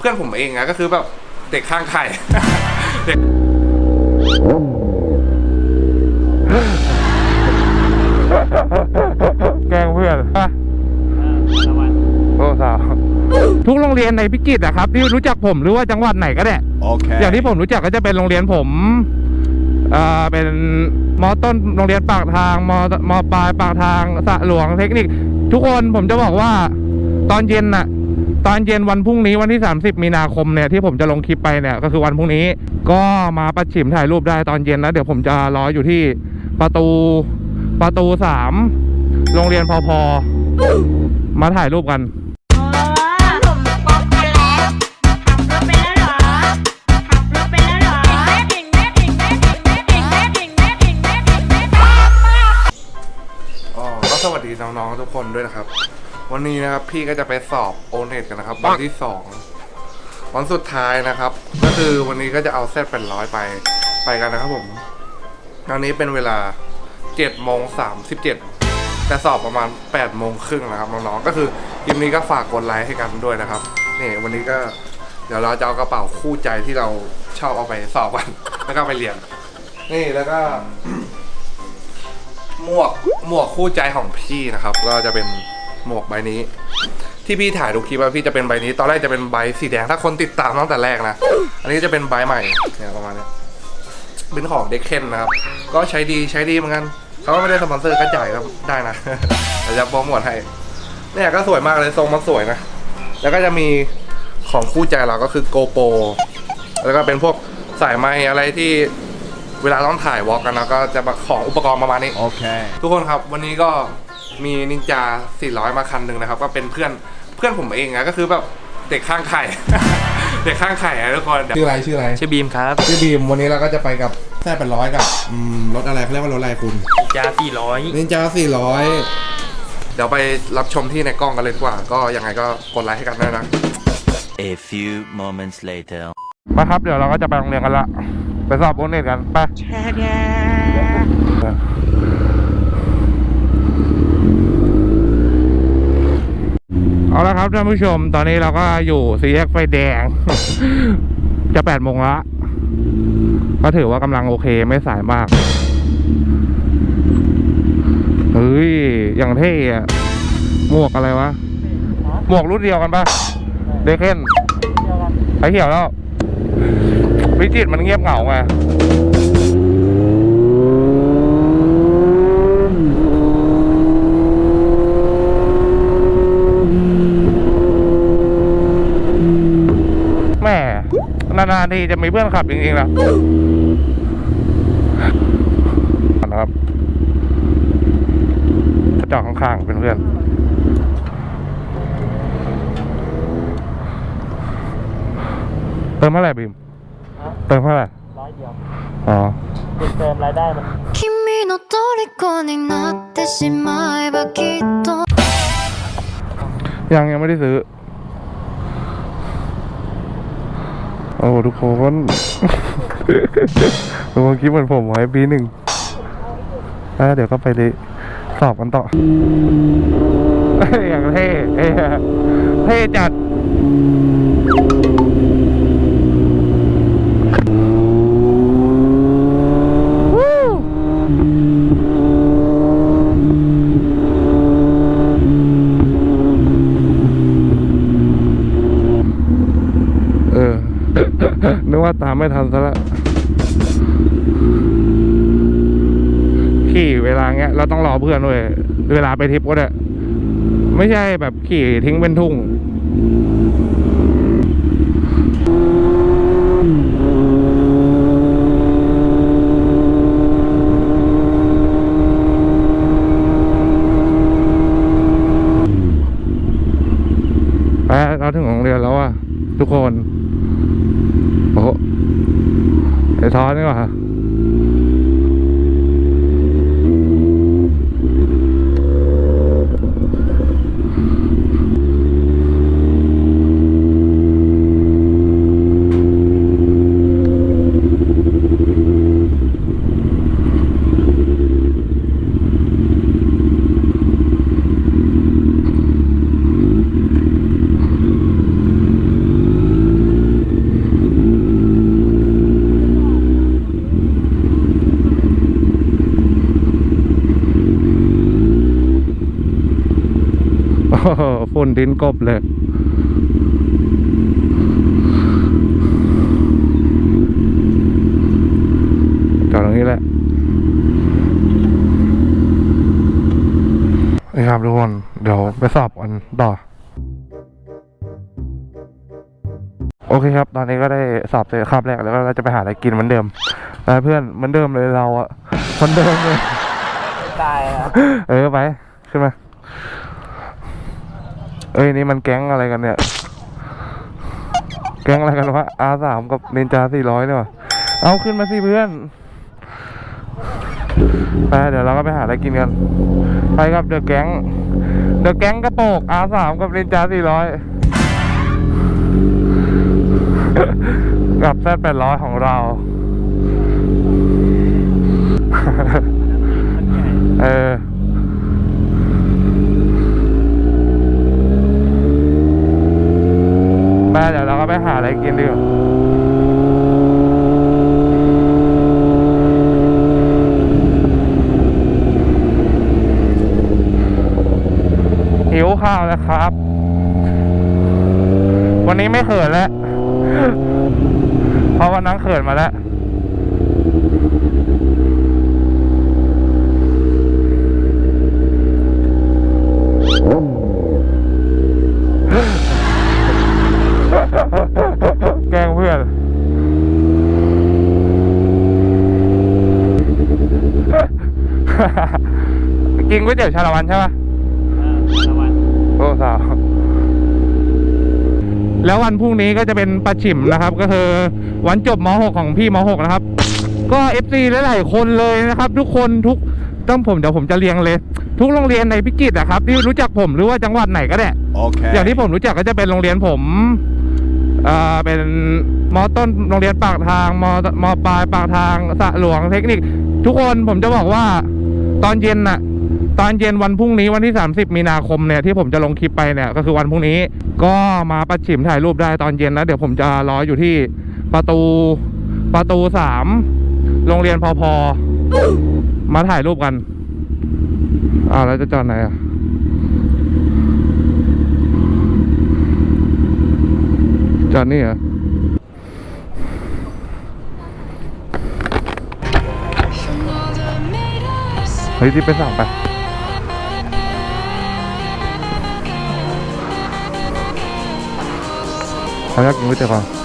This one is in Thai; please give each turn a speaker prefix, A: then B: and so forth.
A: เพื่อนผมเองอะก็คือแบบเด็กข้างไข่เด็ก
B: แกล้งเพื่อนอะโอ้สาวทุกโรงเรียนในพิจิตรอะครับที่รู้จักผมหรือว่าจังหวัดไหนก็ได้
C: Okay.
B: อย่างที่ผมรู้จักก็จะเป็นโรงเรียนผมอ่าเป็นมอต้นโรงเรียนปากทางมมปลายปากทางสระหลวงเทคนิค ทุกคนผมจะบอกว่าตอนเย็นน่ะ ตอนเย็นวันพรุ่งนี้วันที่ 30 มีนาคมเนี่ยที่ผมจะลงคลิปไปเนี่ยก็คือวันพรุ่งนี้ก็มาประชิมถ่ายรูปได้ตอนเย็นนะเดี๋ยวผมจะรออยู่ที่ประตูประตูสามโรงเรียนพอพอมาถ่ายรูปกัน
A: สวัสดีน้องๆทุกคนด้วยนะครับ วันนี้นะครับพี่ก็จะไปสอบโอเน็ตกันนะครับวันที่สองวันสุดท้ายนะครับ ก็คือวันนี้ก็จะเอาเซตเป็นร้อยไปไปกันนะครับผมตอนนี้เป็นเวลาเจ็ดโมงสามสิบเจ็ดแต่สอบประมาณแปดโมงครึ่งนะครับน้องๆก็คือคลิปนี้ก็ฝากกดไลค์ให้กันด้วยนะครับนี่วันนี้ก็เดี๋ยวเราจะเอากระเป๋าคู่ใจที่เราชอบเอาไปสอบกัน แล้วก็ไปเรียน นี่แล้วก็ หมวกหมวกคู่ใจของพี่นะครับ ก็จะเป็น หมวกใบนี้ ที่พี่ถ่ายทุกคลิปว่าพี่จะเป็นใบนี้ ตอนแรกจะเป็นใบสีแดงถ้าคนติดตามตั้งแต่แรกนะ อันนี้จะเป็นใบใหม่เนี่ยประมาณเนี้ยเป็นของเด็กเคนนะครับ ก็ใช้ดีใช้ดีเหมือนกันเขาก็ไม่ได้สปอนเซอร์ก็จ่ายก็ได้นะแต่จะโปรโมทให้เนี่ยก็สวยมากเลยทรงมันสวยนะ แล้วก็จะมีของคู่ใจเราก็คือโกโปแล้วก็เป็นพวกสายไม้อะไรที่เวลาต้องถ่ายวอล์กกันนะก็จะมาของอุปกรณ์ประมาณนี้
C: Okay.
A: ทุกคนครับวันนี้ก็ มีนินจา 400 มาคันหนึ่งนะครับ ก็เป็นเพื่อนเพื่อนผมเองนะก็คือแบบเด็กข้างไข่ เด็กข้างไข่อะทุกคน ชื่ออะไรชื่ออะไร
D: ชื่อบีมครับ
A: ชื่อบีมวันนี้เราก็จะไปกับแท้เป็นร้อยกับอืมรถอะไรเขาเรียกว่ารถอะไรคุณ
D: จาสี่ร้อย
A: นินจา400เดี๋ยวไปรับชมที่ในกล้องกันเลยดีกว่า ก็ยังไงก็กดไลค์ให้กันด้วยนะ
E: A few moments later.
B: มาครับ เดี๋ยวเราก็จะไปโรงเรียนกันละ ไปสอบโอเน็ตกัน ไป เอาละครับท่านผู้ชม ตอนนี้เราก็อยู่สี่แยกไฟแดง จะแปดโมงละก็ถือว่ากำลังโอเคไม่สายมากเฮ้ยอย่างเท่อะหมวกอะไรวะ หมวกรุ่นเดียวกันปะเดคเคนไฟเขียวแล้ว วิจิตรมันเงียบเหงาไงแม่นานๆทีจะมีเพื่อนขับจริงๆนะนะครับกระจอกข้างๆเป็นเพื่อน เติมเท่าไหร่บิมเติมเท่าไหร่
D: ร้อยเดียว
B: อ๋อ
D: เป็นเติมรายได้มัน
F: 君の虜になってしまえばきっと
B: ยังยังไม่ได้ซื้อ โอ้ทุกคนทุกคนคิดเหมือนผมไว้ปีหนึ่งแล้วเดี๋ยวก็ไปเลยสอบกันต่ออย่างเท่เท่เท่จัด เออ นึก ว่าตามไม่ทันซะละขี่เวลาเงี้ย เราต้องรอเพื่อนด้วยเวลาไปทริปก็ได้ไม่ใช่แบบขี่ทิ้งเป็นทุ่งไปเราถึงโรงเรียนแล้วอะทุกคน โอ้ไอ้ทอนนี่ก่อน ฝุ่นดินกบเลยจอดตรงนี้แหละนี่ครับทุกคน เดี๋ยวไปสอบกันต่อ โอเคครับ ตอนนี้ก็ได้สอบเสร็จคาบแรกแล้วก็เราจะไปหาอะไรกินเหมือนเดิมนะเพื่อนเหมือนเดิมเลยเราอะเหมือนเดิมเลย
D: ตายอะ
B: เออ ไป ขึ้นมา เอ้ยนี่มันแก๊งอะไรกันเนี่ย แก๊งอะไรกันวะ R สามกับนินจาสี่ร้อยเนี่ยว่ะเอาขึ้นมาสิเพื่อนไปเดี๋ยวเราก็ไปหาอะไรกินกัน ไปครับเดอะแก๊ง เดอะแก๊งกระโปก R สามกับนินจาสี่ร้อยกับแซดแปดร้อยของเรา เออ ไปเดี๋ยวเราก็ไปหาอะไรกินดีกว่าหิวข้าวแล้วครับ วันนี้ไม่เขินแล้ว เพราะวันนั้นเขินมาแล้ว วยเตี๋ยวชาละวันใช่ปะ
D: ละวัน
B: โอ้สาวแล้ววันพรุ่งนี้ก็จะเป็นประชิมนะครับ ก็คือวันจบม .6 ของพี่ม .6 นะครับ ก็ FC หลายๆคนเลยนะครับ ทุกคนทุกต้องผมเดี๋ยวผมจะเรียงเลย ทุกโรงเรียนในพิจิตรนะครับ ที่รู้จักผมหรือว่าจังหวัดไหนก็ได้
E: Okay.
B: อย่างที่ผมรู้จักก็จะเป็นโรงเรียนผมอ่าเป็นมอต้นโรงเรียนปากทางมมปลายปากทางสระหลวงเทคนิค ทุกคนผมจะบอกว่าตอนเย็นน่ะ ตอนเย็นวันพรุ่งนี้วันที่ 30 มีนาคมเนี่ยที่ผมจะลงคลิปไปเนี่ยก็คือวันพรุ่งนี้ก็มาประชิมถ่ายรูปได้ตอนเย็นนะเดี๋ยวผมจะรออยู่ที่ประตูประตูสามโรงเรียนพอพอมาถ่ายรูปกันอ้าวแล้วจะจอดไหนอะจอดนี่เหรอเฮ้ยที่ไปสั่งไป เขา